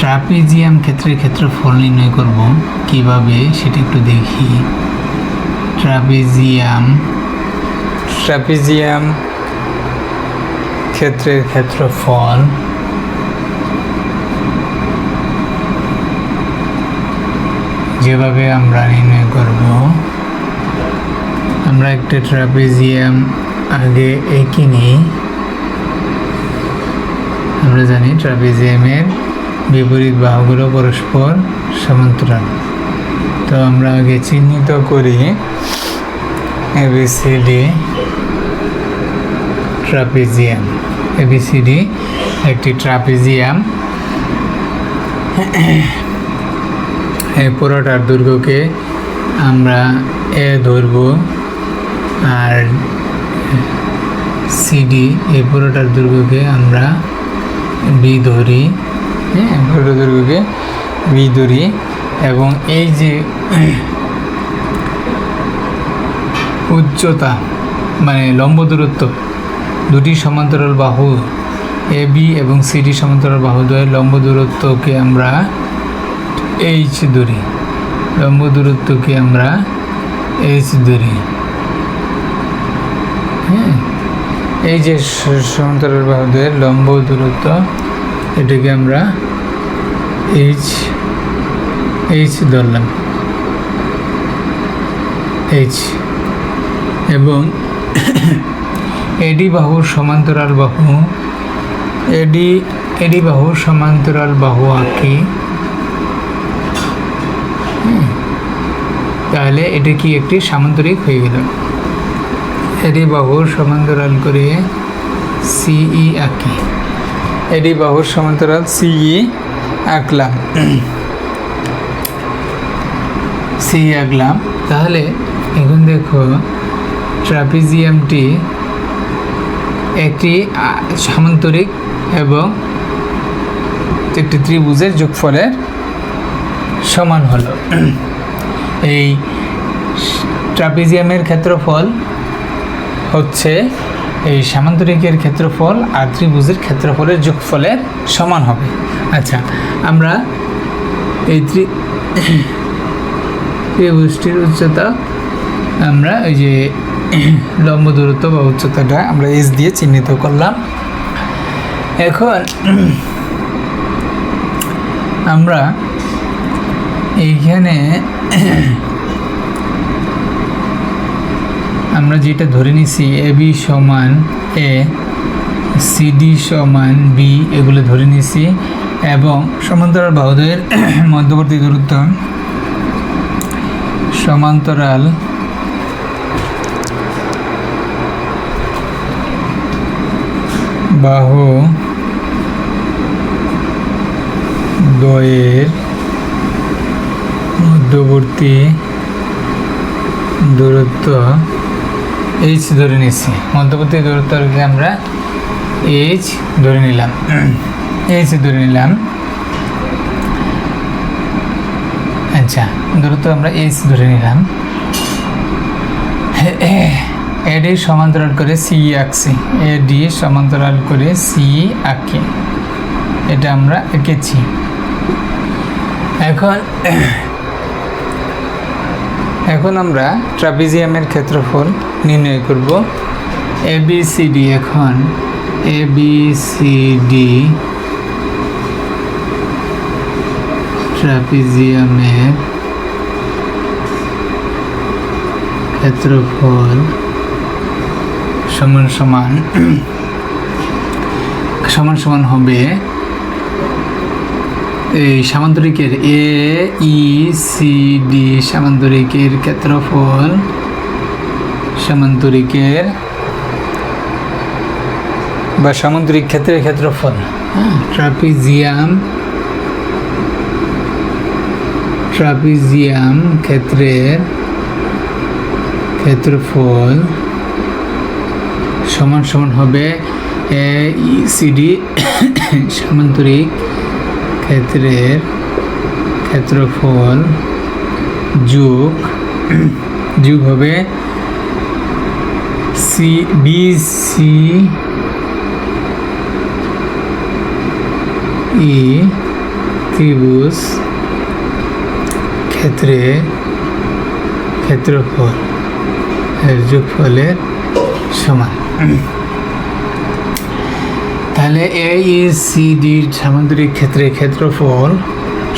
Trapezium ক্ষেত্রের ক্ষেত্রফল নির্ণয় করব। কীভাবে? সেটা একটু দেখি। ট্রাপিজিয়াম। ট্রাপিজিয়াম ক্ষেত্রের ক্ষেত্রফল যেভাবে আমরা নির্ণয় করব। আমরা একটা ট্রাপিজিয়াম আগে এঁকে নিই। আমরা জানি ট্রাপিজিয়ামের বিপরীত বাহুগুলো পরস্পর সমান্তরাল। তো আমরা আগে চিহ্নিত করি এবিসিডি ট্রাপিজিয়াম। এবিসিডি একটি ট্রাপিজিয়াম। এই পুরোটার দুর্গকে আমরা এ ধরব আর সিডি এই পুরোটার দুর্গকে আমরা বি ধরি। হ্যাঁ ধরি এবং এই যে উচ্চতা মানে লম্ব দূরত্ব, দুটি সমান্তরাল বাহু, এ, বি এবং সিডি সমান্তরাল বাহু দ্বয়ের লম্ব দূরত্বকে আমরা এইচ ধরি লম্ব দূরত্বকে আমরা এইচ ধরি হ্যাঁ এই যে সমান্তরাল বাহুদের লম্ব দূরত্ব, এটাকে আমরা এইচ এইচ ধরলাম। এইচ এবং এডি বাহুর সমান্তরাল বাহু এডি এডি বাহুর সমান্তরাল বাহু আঁকি। তাহলে এটা কি একটি সামান্তরিক হয়ে গেল। এডি বাহুর সমান্তরাল করে সিই আঁকি। এডি বাহুর সমান্তরাল সিই আঁকলাম সি আঁকলাম তাহলে এখন দেখো, ট্রাপিজিয়ামটি একটি সামান্তরিক এবং একটি ত্রিভুজের যোগফলের সমান হলো। এই ট্রাপিজিয়ামের ক্ষেত্রফল হচ্ছে এই সামান্তরিকের ক্ষেত্রফল আর ত্রিভুজের ক্ষেত্রফলের যোগফলের সমান হবে। আচ্ছা আমরা এই ত্রি ত্রিভুজটির উচ্চতা, আমরা ওই যে লম্ব দূরত্ব বা উচ্চতাটা আমরা এস দিয়ে চিহ্নিত করলাম। এখন আমরা এইখানে আমরা যেটা ধরে নিছি এ বি সমান এ সিডি সমান বি এগুলো ধরে নিছি, এবং সমান্তরাল বাহুদের মধ্যবর্তী দূরত্ব সমান্তরাল বাহু দয়ের মধ্যবর্তী দূরত্ব এইচ ধরে নিচ্ছি মধ্যবর্তী দূরত্বকে আমরা এইচ ধরে নিলাম। এইচ ধরে নিলাম। আচ্ছা দূরত্ব আমরা এইচ ধরে নিলাম। এডি সমান্তরাল করে সি আঁকছি। এডি সমান্তরাল করে সি আঁকি। এটা আমরা এঁকেছি। এখন এখন আমরা ট্রাপিজিয়ামের ক্ষেত্রফল নির্ণয় করব। এ বি সি ডি এখন। এ বি সি ডি ট্রাপিজিয়ামের ক্ষেত্রফল সমান সমান সমান সমান হবে এই সামান্তরিকের এ ই সি ডি সামান্তরিকের ক্ষেত্রফল সামান্তরিকের বা সামান্তরিক ক্ষেত্রের ক্ষেত্রফল ট্রাপিজিয়াম ট্রাপিজিয়াম ক্ষেত্রের ক্ষেত্রফল সমান সমান হবে এ সি ডি সামান্তরিক ক্ষেত্রের ক্ষেত্রফল যোগ যোগ হবে সি বি সি ই ত্রিভুজ ক্ষেত্রে ক্ষেত্রফল যোগফলের সমান। তাহলে এ ইজ সি ডির সামুদ্রিক ক্ষেত্রে ক্ষেত্রফল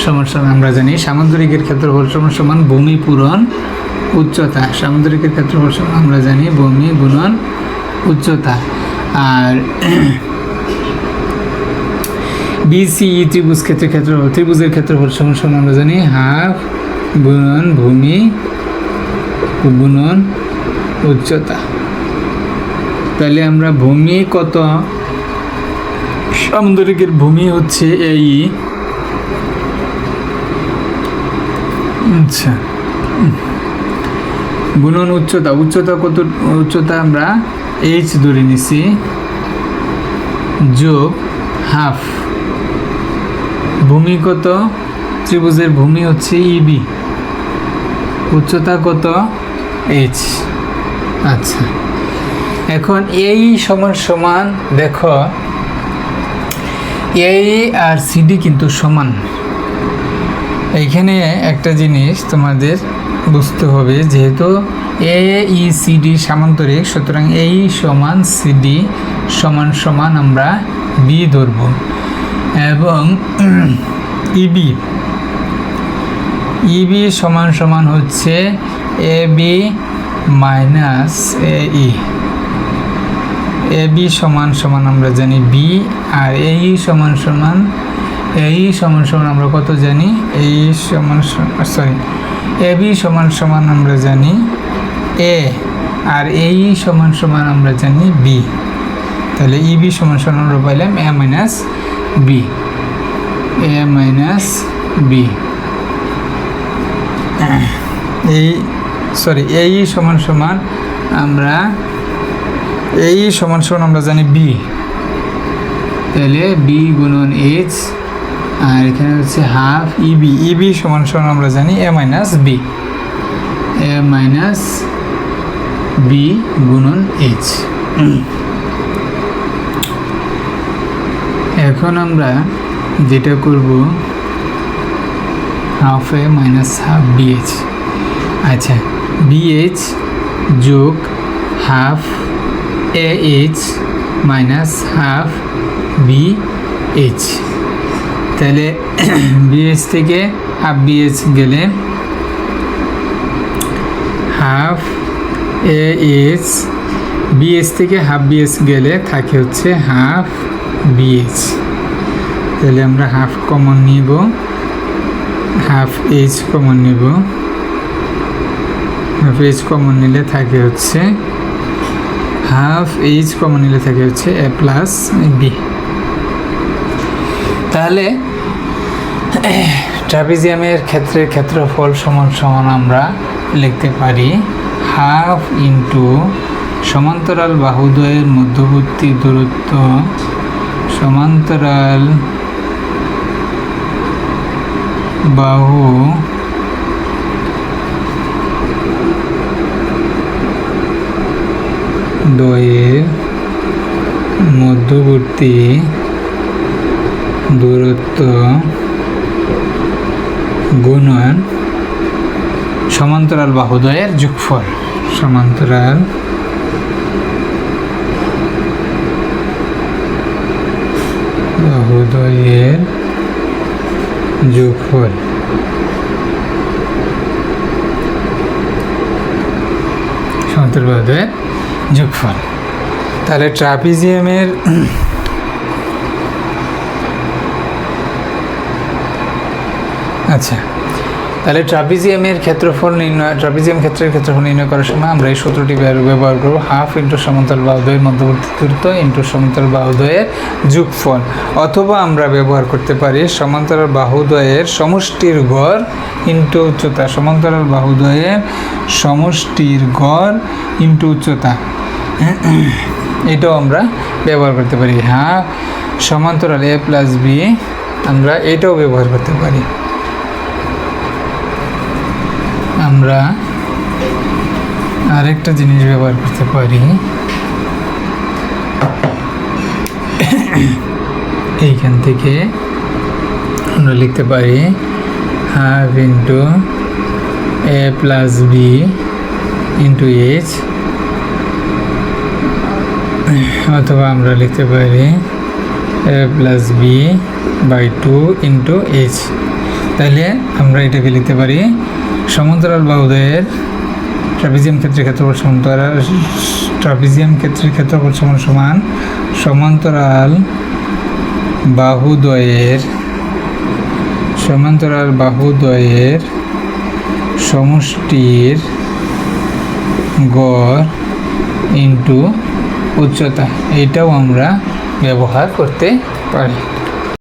সমান আমরা জানি। সামুদ্রিকের ক্ষেত্রফল সমান সমান ভূমি পূরণ উচ্চতা। সামুদ্রিকের ক্ষেত্রফল সমান আমরা জানি ভূমি গুণন উচ্চতা। আর বিসিই ত্রিভুজ ক্ষেত্রে ক্ষেত্রফল, ত্রিভুজের ক্ষেত্রফল সমান সমান আমরা জানি হাফ গুণন ভূমি গুণন উচ্চতা। তাহলে আমরা ভূমি কত? সামুদ্রিকের ভূমি হচ্ছে এই আচ্ছা। গুণন উচ্চতা উচ্চতা কত, উচ্চতা আমরা এইচ ধরে নিছি। যোগ হাফ। ভূমি কত? ত্রিভুজের ভূমি হচ্ছে ইবি উচ্চতা কত? এইচ আচ্ছা। এখন এই সমান সমান, দেখো এই আর সিডি কিন্তু সমান। এইখানে একটা জিনিস তোমাদের বুঝতে হবে, যেহেতু এ ই সিডি সামান্তরিক, সুতরাং এই সমান সিডি সমান সমান আমরা বি ধরব। এবং ইবি ইবি সমান সমান হচ্ছে A B minus A E A B সমান সমান আমরা জানি বি, আর এই সমান সমান এই সমান সমান আমরা কত জানি? এই সমান সরি, এ বি সমান সমান আমরা জানি এ, আর এই সমান সমান আমরা জানি বি। তাহলে ই বি সমান সমান আমরা পাইলাম A minus B, A minus B. এই সরি এই সমান সমান আমরা এই সমান সমান আমরা জানি বি তাহলে বি গুণন এইচ আর এখানে হচ্ছে হাফ ইবি ইবি সমান সমান আমরা জানি A minus B A minus B গুণন এইচ এখন আমরা যেটা করব half A minus half BH আচ্ছা বিএইচ যোগ half A H minus half B H তাহলে বিএইচ থেকে হাফ বিএইচ গেলে হাফ এ এইচ বিএস থেকে হাফ বিএস গেলে থাকে হচ্ছে হাফ বিএইচ তাহলে আমরা হাফ কমন নিব হাফ এইচ কমন নিব। হাফ এইচ কমন নিলে থাকে হচ্ছে হাফ এইচ কমন নিলে থাকে হচ্ছে এ প্লাস বি তাহলে, ট্রাপিজিয়ামের ক্ষেত্রে ক্ষেত্রফল সমান সমান আমরা লিখতে পারি হাফ ইন্টু সমান্তরাল বাহুদ্বয়ের মধ্যবর্তী দূরত্ব সমান্তরাল বাহু দ্বয়ের মধ্যবর্তী দূরত্ব গুণন সমান্তরাল বাহুদ্বয়ের যোগফল। সমান্তরাল বাহুদ্বয়ের যোগফল। সমান্তরাল বাহুদ্বয়ের যোগফল। তাহলে ট্রাপিজিয়ামের আচ্ছা তাহলে ট্রাপিজিয়ামের ক্ষেত্রফল নির্ণয় ট্রাপিজিয়াম ক্ষেত্রের ক্ষেত্রফল নির্ণয় করার সময় আমরা এই সূত্রটি ব্যবহার করব। হাফ ইন্টু সমান্তরাল বাহুদ্বয়ের মধ্যবর্তী দূরত্ব ইন্টু সমান্তরাল বাহুদ্বয়ের যোগফল। অথবা আমরা ব্যবহার করতে পারি সমান্তরাল বাহুদ্বয়ের সমষ্টির গড় ইন্টু উচ্চতা। সমান্তরাল বাহুদ্বয়ের সমষ্টির গড় ইন্টু উচ্চতা। এটাও আমরা ব্যবহার করতে পারি। হাফ সমান্তরাল এ প্লাস বি আমরা এটাও ব্যবহার করতে পারি। আমরা আরেকটা জিনিস ব্যবহার করতে পারি। এইখান থেকে আমরা লিখতে পারি half into A plus B into H অথবা আমরা লিখতে পারি A plus B by two into H তাহলে আমরা এটাকে লিখতে পারি সমান্তরাল বাহুদের ট্রাপিজিয়াম ক্ষেত্রের ক্ষেত্রফল সমান্তরাল, ট্রাপিজিয়াম ক্ষেত্রের ক্ষেত্রফল সমান সমান সমান্তরাল বাহুদ্বয়ের সমান্তরাল বাহুদ্বয়ের সমষ্টির গড় ইন্টু উচ্চতা। এটাও আমরা ব্যবহার করতে পারি।